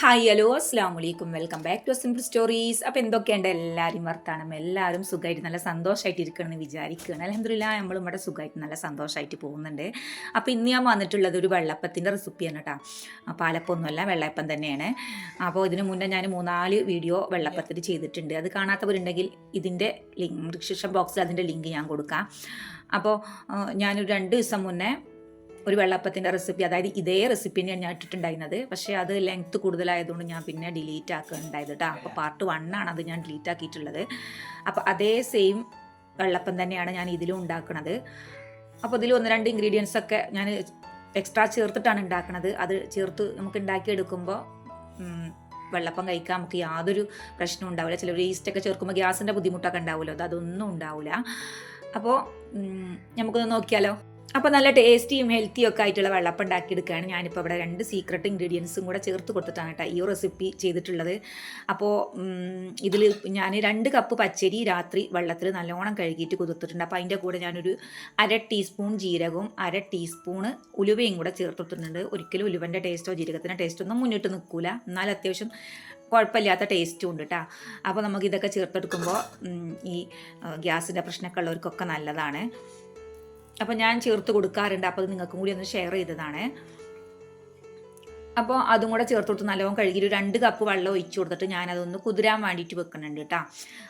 Hi hello അസ്സാം വലൈക്കും welcome back to simple stories അപ്പോൾ എന്തൊക്കെയുണ്ട്? എല്ലാവരും വർത്താനം. എല്ലാവരും സുഖമായിട്ട് നല്ല സന്തോഷമായിട്ട് ഇരിക്കണമെന്ന് വിചാരിക്കുകയാണ്. അലഹമില്ല നമ്മളും ഇവിടെ സുഖമായിട്ട് നല്ല സന്തോഷമായിട്ട് പോകുന്നുണ്ട്. അപ്പോൾ ഇന്ന് ഞാൻ വന്നിട്ടുള്ളത് ഒരു വെള്ളപ്പത്തിന്റെ റെസിപ്പിയാണ് കേട്ടോ പാലപ്പൊന്നുമല്ല വെള്ളയപ്പം തന്നെയാണ്. അപ്പോൾ ഇതിന് മുന്നേ ഞാൻ മൂന്നാൽ വീഡിയോ വെള്ളപ്പത്തിൽ ചെയ്തിട്ടുണ്ട്. അത് കാണാത്തവരുണ്ടെങ്കിൽ ഇതിന്റെ ലിങ്ക് ഡിസ്ക്രിപ്ഷൻ ബോക്സിൽ അതിന്റെ ലിങ്ക് ഞാൻ കൊടുക്കാം. അപ്പോൾ ഞാനൊരു രണ്ട് ദിവസം മുന്നേ ഒരു വെള്ളപ്പത്തിന്റെ റെസിപ്പി അതായത് ഇതേ റെസിപ്പി തന്നെയാണ് ഞാൻ ഇട്ടിട്ടുണ്ടായിരുന്നത്. പക്ഷേ അത് ലെങ്ത്ത് കൂടുതലായതുകൊണ്ട് ഞാൻ പിന്നെ ഡിലീറ്റ് ആക്കുകയുണ്ടായത് കേട്ടോ അപ്പോൾ പാർട്ട് വൺ ആണ് അത് ഞാൻ ഡിലീറ്റ് ആക്കിയിട്ടുള്ളത്. അപ്പോൾ അതേ സെയിം വെള്ളപ്പം തന്നെയാണ് ഞാൻ ഇതിലും ഉണ്ടാക്കുന്നത് അപ്പോൾ ഇതിൽ ഒന്ന് രണ്ട് ഇൻഗ്രീഡിയൻസ് ഒക്കെ ഞാൻ എക്സ്ട്രാ ചേർത്തിട്ടാണ് ഉണ്ടാക്കുന്നത് അത് ചേർത്ത് നമുക്ക് ഉണ്ടാക്കിയെടുക്കുമ്പോൾ വെള്ളപ്പം കഴിക്കാൻ നമുക്ക് യാതൊരു പ്രശ്നവും ഉണ്ടാവില്ല. ചിലർ ഈസ്റ്റൊക്കെ ചേർക്കുമ്പോൾ ഗ്യാസിന്റെ ബുദ്ധിമുട്ടൊക്കെ ഉണ്ടാവുമല്ലോ. അത് അതൊന്നും ഉണ്ടാവില്ല. അപ്പോൾ നമുക്കൊന്ന് നോക്കിയാലോ? അപ്പോൾ നല്ല ടേസ്റ്റിയും ഹെൽത്തിയും ഒക്കെ ആയിട്ടുള്ള വെള്ളപ്പം ഉണ്ടാക്കിയെടുക്കുകയാണ് ഞാനിപ്പോൾ ഇവിടെ രണ്ട് സീക്രട്ട് ഇൻഗ്രീഡിയൻസും കൂടെ ചേർത്ത് കൊടുത്തിട്ടാണ് കേട്ടോ ഈ റെസിപ്പി ചെയ്തിട്ടുള്ളത്. അപ്പോൾ ഇതിൽ ഞാൻ രണ്ട് കപ്പ് പച്ചരി രാത്രി വെള്ളത്തിൽ നല്ലോണം കഴുകിയിട്ട് കുതിർത്തിട്ടുണ്ട്. അപ്പോൾ അതിന്റെ കൂടെ ഞാനൊരു അര ടീസ്പൂൺ ജീരകവും അര ടീസ്പൂണ് ഉലുവയും കൂടെ ചേർത്തിട്ടുണ്ട് ഒരിക്കലും ഉലുവന്റെ ടേസ്റ്റോ ജീരകത്തിന്റെ ടേസ്റ്റോ ഒന്നും മുന്നിട്ട് നിൽക്കില്ല എന്നാൽ അത്യാവശ്യം കുഴപ്പമില്ലാത്ത ടേസ്റ്റും ഉണ്ട് കേട്ടോ. അപ്പോൾ നമുക്ക് ഇതൊക്കെ ചേർത്തെടുക്കുമ്പോൾ ഈ ഗ്യാസിന്റെ പ്രശ്നമൊക്കെ ഉള്ളവർക്കൊക്കെ നല്ലതാണ്. അപ്പോൾ ഞാൻ ചേർത്ത് കൊടുക്കാറുണ്ട്. അപ്പോൾ അത് നിങ്ങൾക്കും കൂടി ഒന്ന് ഷെയർ ചെയ്തതാണ്. അപ്പോൾ അതും കൂടെ ചേർത്ത് കൊടുത്ത് നല്ലോണം കഴുകി ഒരു രണ്ട് കപ്പ് വെള്ളം ഒഴിച്ചു കൊടുത്തിട്ട് ഞാൻ ഞാനതൊന്ന് കുതിരാൻ വേണ്ടിയിട്ട് വെക്കുന്നുണ്ട് കേട്ടോ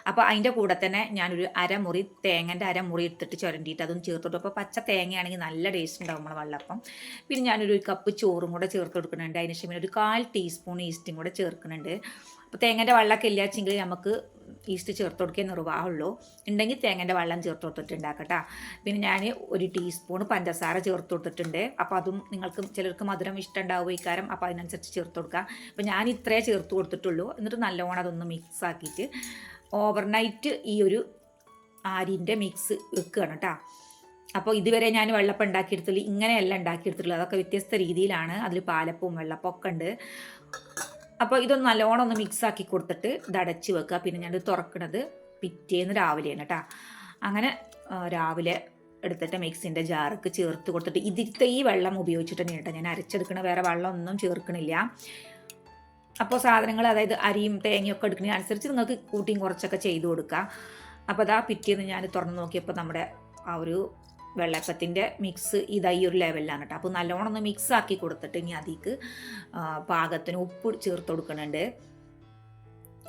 അപ്പോൾ അതിന്റെ കൂടെ തന്നെ ഞാനൊരു അരമുറി തേങ്ങന്റെ അരമുറി എടുത്തിട്ട് ചുരണ്ടിയിട്ട് അതൊന്ന് കൊടുക്കും അപ്പോൾ പച്ച തേങ്ങയാണെങ്കിൽ നല്ല ടേസ്റ്റ് ഉണ്ടാവും നമ്മളെ വെള്ളപ്പം. പിന്നെ ഞാനൊരു കപ്പ് ചോറും കൂടെ ചേർത്ത് കൊടുക്കുന്നുണ്ട്. അതിന് ശേഷം ഒരു കാൽ ടീസ്പൂൺ ഈസ്റ്റും കൂടെ ചേർക്കുന്നുണ്ട്. അപ്പോൾ തേങ്ങന്റെ വെള്ളമൊക്കെ ഇല്ലാച്ചെങ്കിൽ നമുക്ക് ഈസ്റ്റ് ചേർത്ത് കൊടുക്കേ നിർവാഹമുള്ളൂ ഉണ്ടെങ്കിൽ തേങ്ങന്റെ വെള്ളം ചേർത്ത് കൊടുത്തിട്ട് ഉണ്ടാക്കട്ടാ പിന്നെ ഞാൻ ഒരു ടീസ്പൂൺ പഞ്ചസാര ചേർത്ത് കൊടുത്തിട്ടുണ്ട്. അപ്പോൾ അതും നിങ്ങൾക്ക് ചിലർക്ക് മധുരം ഇഷ്ടം ഉണ്ടാവും ഇക്കാരം അപ്പോൾ അതിനനുസരിച്ച് ചേർത്ത് കൊടുക്കുക അപ്പോൾ ഞാൻ ഇത്രേ ചേർത്ത് കൊടുത്തിട്ടുള്ളൂ. എന്നിട്ട് നല്ലോണം അതൊന്ന് മിക്സ് ആക്കിയിട്ട് ഓവർനൈറ്റ് ഈ ഒരു ആരിന്റെ മിക്സ് വെക്കുകയാണ് കേട്ടോ. അപ്പോൾ ഇതുവരെ ഞാൻ വെള്ളപ്പം ഉണ്ടാക്കിയെടുത്തുള്ളൂ ഇങ്ങനെയല്ല ഉണ്ടാക്കിയെടുത്തിട്ടുള്ളത്. അതൊക്കെ വ്യത്യസ്ത രീതിയിലാണ്. അതിൽ പാലപ്പവും വെള്ളപ്പൊക്കെ ഉണ്ട് അപ്പോൾ ഇതൊന്ന് നല്ലോണം ഒന്ന് മിക്സ് ആക്കി കൊടുത്തിട്ട് ഇത് അടച്ച് വെക്കുക. പിന്നെ ഞാനിത് തുറക്കണത് പിറ്റേന്ന് രാവിലെയാണ് കേട്ടോ അങ്ങനെ രാവിലെ എടുത്തിട്ട് മിക്സിന്റെ ജാർക്ക് ചേർത്ത് കൊടുത്തിട്ട് ഇതിലത്തെ ഈ വെള്ളം ഉപയോഗിച്ചിട്ട് തന്നെ കേട്ടോ ഞാൻ അരച്ചെടുക്കണ. വേറെ വെള്ളം ഒന്നും ചേർക്കണില്ല. അപ്പോൾ സാധനങ്ങൾ അതായത് അരിയും തേങ്ങയൊക്കെ എടുക്കുന്നതിന് അനുസരിച്ച് നിങ്ങൾക്ക് കൂട്ടിയും കുറച്ചൊക്കെ ചെയ്ത് കൊടുക്കുക അപ്പോൾ അതാ പിറ്റേന്ന് ഞാൻ തുറന്ന് നോക്കിയപ്പോൾ നമ്മുടെ ആ ഒരു വെള്ളപ്പത്തിന്റെ മിക്സ് ഇതാ ഈ ഒരു ലെവലിലാണ് കേട്ടോ. അപ്പോൾ നല്ലോണം ഒന്ന് മിക്സ് ആക്കി കൊടുത്തിട്ട് ഇനി അതിക്ക് പാകത്തിന് ഉപ്പ് ചേർത്ത് കൊടുക്കുന്നുണ്ട്.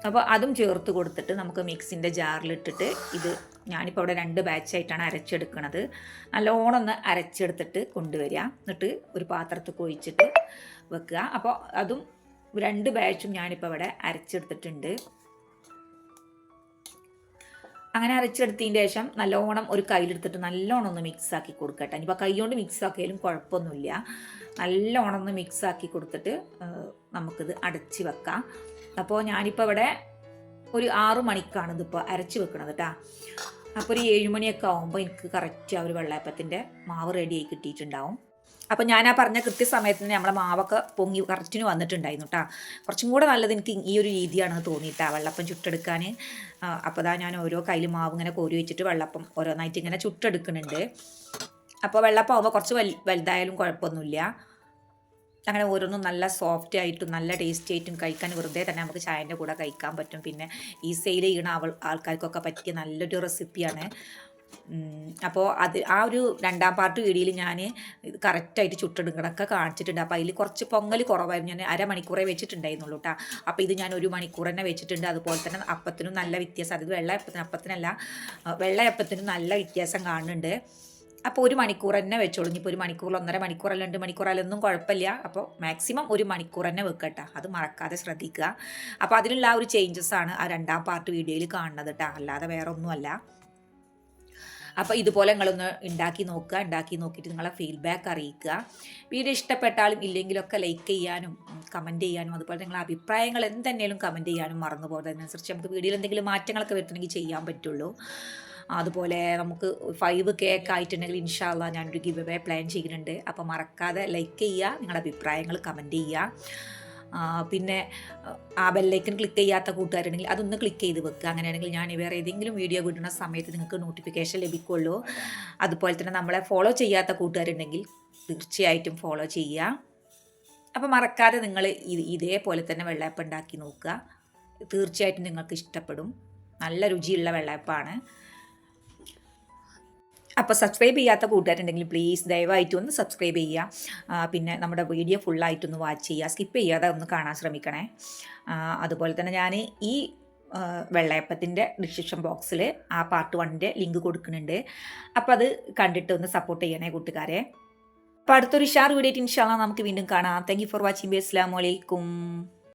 അപ്പോൾ അതും ചേർത്ത് കൊടുത്തിട്ട് നമുക്ക് മിക്സിന്റെ ജാറിലിട്ടിട്ട് ഇത് ഞാനിപ്പോൾ അവിടെ രണ്ട് ബാച്ചായിട്ടാണ് അരച്ചെടുക്കുന്നത് നല്ലോണം ഒന്ന് അരച്ചെടുത്തിട്ട് കൊണ്ടുവരിക. എന്നിട്ട് ഒരു പാത്രത്തിൽ കുഴിച്ചിട്ട് വെക്കുക. അപ്പോൾ അതും രണ്ട് ബാച്ചും ഞാനിപ്പോൾ ഇവിടെ അരച്ചെടുത്തിട്ടുണ്ട്. അങ്ങനെ അരച്ചെടുത്തതിന് ശേഷം നല്ലോണം ഒരു കയ്യിലെടുത്തിട്ട് നല്ലോണം ഒന്ന് മിക്സ് ആക്കി കൊടുക്കട്ടെ. ഇനിയിപ്പോൾ കൈ കൊണ്ട് മിക്സ് ആക്കിയാലും കുഴപ്പമൊന്നുമില്ല. നല്ലോണം ഒന്ന് മിക്സ് ആക്കി കൊടുത്തിട്ട് നമുക്കിത് അടച്ച് വെക്കാം. അപ്പോൾ ഞാനിപ്പോൾ ഇവിടെ ഒരു ആറു മണിക്കാണ് ഇതിപ്പോൾ അരച്ച് വെക്കണത് കേട്ടോ അപ്പോൾ ഒരു ഏഴുമണിയൊക്കെ ആകുമ്പോൾ എനിക്ക് കറക്റ്റ് ആ ഒരു വെള്ളയപ്പത്തിന്റെ മാവ് റെഡിയായി കിട്ടിയിട്ടുണ്ടാവും. അപ്പോൾ ഞാൻ ആ പറഞ്ഞ കൃത്യസമയത്ത് തന്നെ നമ്മളെ മാവൊക്കെ പൊങ്ങി കറക്റ്റിന് വന്നിട്ടുണ്ടായിരുന്നു കേട്ടോ കുറച്ചും കൂടെ നല്ലത് എനിക്ക് ഈ ഒരു രീതിയാണ് തോന്നിയിട്ടാ വെള്ളപ്പം ചുട്ടെടുക്കാൻ അപ്പോൾ അതാ ഞാൻ ഓരോ കയ്യിൽ മാവ് ഇങ്ങനെ കോരി വെച്ചിട്ട് വെള്ളപ്പം ഓരോന്നായിട്ട് ഇങ്ങനെ ചുട്ടെടുക്കുന്നുണ്ട്. അപ്പോൾ വെള്ളപ്പം ആകുമ്പോൾ കുറച്ച് വൽ വലുതായാലും കുഴപ്പമൊന്നുമില്ല. അങ്ങനെ ഓരോന്നും നല്ല സോഫ്റ്റ് ആയിട്ടും നല്ല ടേസ്റ്റി ആയിട്ടും കഴിക്കാൻ വെറുതെ തന്നെ നമുക്ക് ചായന്റെ കൂടെ കഴിക്കാൻ പറ്റും. പിന്നെ ഈ സെയിൽ ചെയ്യണ അവൾ ആൾക്കാർക്കൊക്കെ പറ്റിയ നല്ലൊരു റെസിപ്പിയാണ് അപ്പോൾ അത് ആ ഒരു രണ്ടാം പാർട്ട് വീഡിയോയിൽ ഞാൻ കറക്റ്റായിട്ട് ചുട്ടെടുക്കണമൊക്കെ കാണിച്ചിട്ടുണ്ട്. അപ്പോൾ അതിൽ കുറച്ച് പൊങ്ങൽ കുറവായിരുന്നു. ഞാൻ അരമണിക്കൂറേ വെച്ചിട്ടുണ്ടായിരുന്നുള്ളൂ കേട്ടോ അപ്പോൾ ഇത് ഞാൻ ഒരു മണിക്കൂർ തന്നെ വെച്ചിട്ടുണ്ട്. അതുപോലെ തന്നെ അപ്പത്തിനും നല്ല വ്യത്യാസം. അത് വെള്ളയപ്പത്തിന് അപ്പത്തിനല്ല വെള്ള വെള്ളയപ്പത്തിനും നല്ല വ്യത്യാസം കാണുന്നുണ്ട്. അപ്പോൾ ഒരു മണിക്കൂർ തന്നെ വെച്ചോളൂ. ഇനിയിപ്പോൾ ഒരു മണിക്കൂർ ഒന്നര മണിക്കൂർ അല്ല രണ്ട് മണിക്കൂർ അല്ലൊന്നും കുഴപ്പമില്ല. അപ്പോൾ മാക്സിമം ഒരു മണിക്കൂർ തന്നെ വെക്കട്ടെ അത് മറക്കാതെ ശ്രദ്ധിക്കുക. അപ്പോൾ അതിനുള്ള ആ ഒരു ചേഞ്ചസ് ആണ് ആ രണ്ടാം പാർട്ട് വീഡിയോയിൽ കാണുന്നത് കേട്ടോ അല്ലാതെ വേറെ ഒന്നുമല്ല അപ്പോൾ ഇതുപോലെ നിങ്ങളൊന്ന് ഉണ്ടാക്കി നോക്കുക ഉണ്ടാക്കി നോക്കിയിട്ട് നിങ്ങളെ ഫീഡ്ബാക്ക് അറിയിക്കുക. വീഡിയോ ഇഷ്ടപ്പെട്ടാലും ഇല്ലെങ്കിലൊക്കെ ലൈക്ക് ചെയ്യാനും കമന്റ് ചെയ്യാനും അതുപോലെ നിങ്ങളെ അഭിപ്രായങ്ങൾ എന്തെങ്കിലും കമന്റ് ചെയ്യാനും മറന്നു പോകുന്നത് അതിനനുസരിച്ച് നമുക്ക് വീഡിയോയിൽ എന്തെങ്കിലും മാറ്റങ്ങളൊക്കെ വരുത്തണമെങ്കിൽ ചെയ്യാൻ പറ്റുള്ളൂ. അതുപോലെ നമുക്ക് ഫൈവ് കേക്ക് ആയിട്ടുണ്ടെങ്കിൽ ഇൻഷാല്ല ഞാനൊരു ഗിവ് അവേ പ്ലാൻ ചെയ്യുന്നുണ്ട്. അപ്പോൾ മറക്കാതെ ലൈക്ക് ചെയ്യുക നിങ്ങളുടെ അഭിപ്രായങ്ങൾ കമന്റ് ചെയ്യുക. പിന്നെ ആ ബെല്ലേക്കൻ ക്ലിക്ക് ചെയ്യാത്ത കൂട്ടുകാരുണ്ടെങ്കിൽ അതൊന്ന് ക്ലിക്ക് ചെയ്ത് വെക്കുക അങ്ങനെയാണെങ്കിൽ ഞാൻ വേറെ ഏതെങ്കിലും വീഡിയോ വിടുന്ന സമയത്ത് നിങ്ങൾക്ക് നോട്ടിഫിക്കേഷൻ ലഭിക്കുള്ളൂ. അതുപോലെ തന്നെ നമ്മളെ ഫോളോ ചെയ്യാത്ത കൂട്ടുകാരുണ്ടെങ്കിൽ തീർച്ചയായിട്ടും ഫോളോ ചെയ്യുക അപ്പോൾ മറക്കാതെ നിങ്ങൾ ഇതേപോലെ തന്നെ വെള്ളയപ്പം ഉണ്ടാക്കി നോക്കുക. തീർച്ചയായിട്ടും നിങ്ങൾക്ക് ഇഷ്ടപ്പെടും. നല്ല രുചിയുള്ള വെള്ളയപ്പമാണ് അപ്പോൾ സബ്സ്ക്രൈബ് ചെയ്യാത്ത കൂട്ടുകാരുണ്ടെങ്കിൽ പ്ലീസ് ദയവായിട്ട് ഒന്ന് സബ്സ്ക്രൈബ് ചെയ്യുക. പിന്നെ നമ്മുടെ വീഡിയോ ഫുള്ളായിട്ടൊന്ന് വാച്ച് ചെയ്യുക. സ്കിപ്പ് ചെയ്യാതെ ഒന്ന് കാണാൻ ശ്രമിക്കണേ. അതുപോലെ തന്നെ ഞാൻ ഈ വെള്ളയപ്പത്തിന്റെ ഡിസ്ക്രിപ്ഷൻ ബോക്സിൽ ആ പാർട്ട് വണ്ണിന്റെ ലിങ്ക് കൊടുക്കുന്നുണ്ട്. അപ്പോൾ അത് കണ്ടിട്ട് ഒന്ന് സപ്പോർട്ട് ചെയ്യണേ കൂട്ടുകാരെ. അപ്പോൾ അടുത്തൊരു ഷാർ വീഡിയോ ഇൻഷാല്ല നമുക്ക് വീണ്ടും കാണാം. Thank you for watching bye അസ്സാം വലൈക്കും